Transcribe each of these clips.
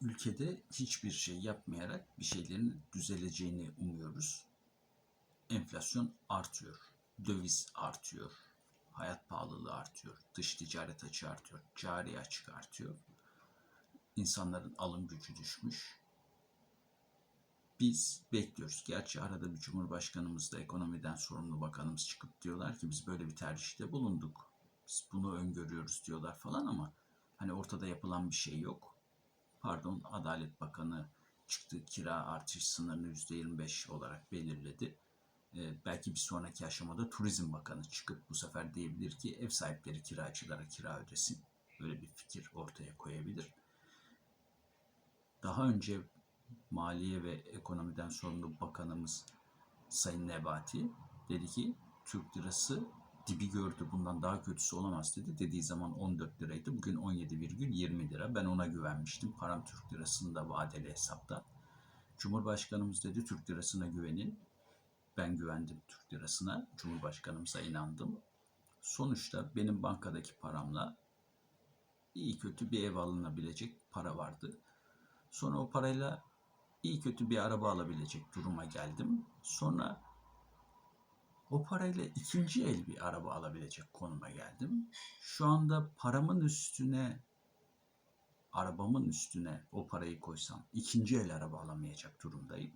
ülkede hiçbir şey yapmayarak bir şeylerin düzeleceğini umuyoruz. Enflasyon artıyor, döviz artıyor, hayat pahalılığı artıyor, dış ticaret açığı artıyor, cari açık artıyor. İnsanların alım gücü düşmüş. Biz bekliyoruz. Gerçi arada bir Cumhurbaşkanımız da ekonomiden sorumlu bakanımız çıkıp diyorlar ki biz böyle bir tercihte bulunduk. Biz bunu öngörüyoruz diyorlar falan ama hani ortada yapılan bir şey yok. Pardon Adalet Bakanı çıktı kira artış sınırını %25 olarak belirledi. Ee, belki bir sonraki aşamada Turizm Bakanı çıkıp bu sefer diyebilir ki ev sahipleri kiracılara kira ödesin. Böyle bir fikir ortaya koyabilir. Daha önce Maliye ve Ekonomiden sorumlu Bakanımız Sayın Nebati dedi ki Türk lirası dibi gördü bundan daha kötüsü olamaz dedi. Dediği zaman 14 liraydı. Bugün 17,20 lira. Ben ona güvenmiştim. Param Türk lirasında vadeli hesapta. Cumhurbaşkanımız dedi Türk lirasına güvenin. Ben güvendim Türk lirasına. Cumhurbaşkanımıza inandım. Sonuçta benim bankadaki paramla iyi kötü bir ev alınabilecek para vardı. Sonra o parayla iyi kötü bir araba alabilecek duruma geldim. Sonra o parayla ikinci el bir araba alabilecek konuma geldim. Şu anda paramın üstüne, arabamın üstüne o parayı koysam ikinci el araba alamayacak durumdayım.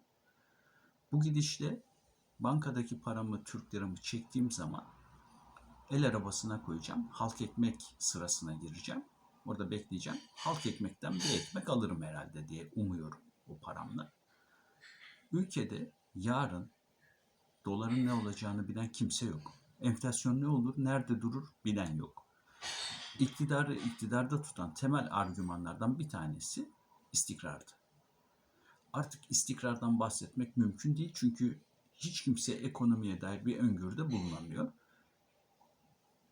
Bu gidişle bankadaki paramı, Türk liramı çektiğim zaman el arabasına koyacağım. Halk ekmek sırasına gireceğim. Orada bekleyeceğim. Halk ekmekten bir ekmek alırım herhalde diye umuyorum o paramla. Ülkede yarın doların ne olacağını bilen kimse yok. Enflasyon ne olur, nerede durur bilen yok. İktidarı iktidarda tutan temel argümanlardan bir tanesi istikrardı. Artık istikrardan bahsetmek mümkün değil çünkü hiç kimse ekonomiye dair bir öngörüde bulunamıyor.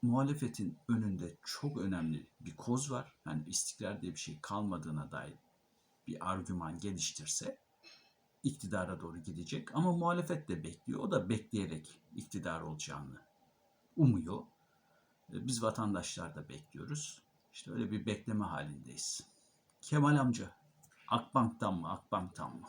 Muhalefetin önünde çok önemli bir koz var. Yani istikrar diye bir şey kalmadığına dair bir argüman geliştirse iktidara doğru gidecek. Ama muhalefet de bekliyor. O da bekleyerek iktidar olacağını umuyor. E, Biz vatandaşlar da bekliyoruz. İşte öyle bir bekleme halindeyiz. Kemal amca, Akbank'tan mı, Akbank'tan mı?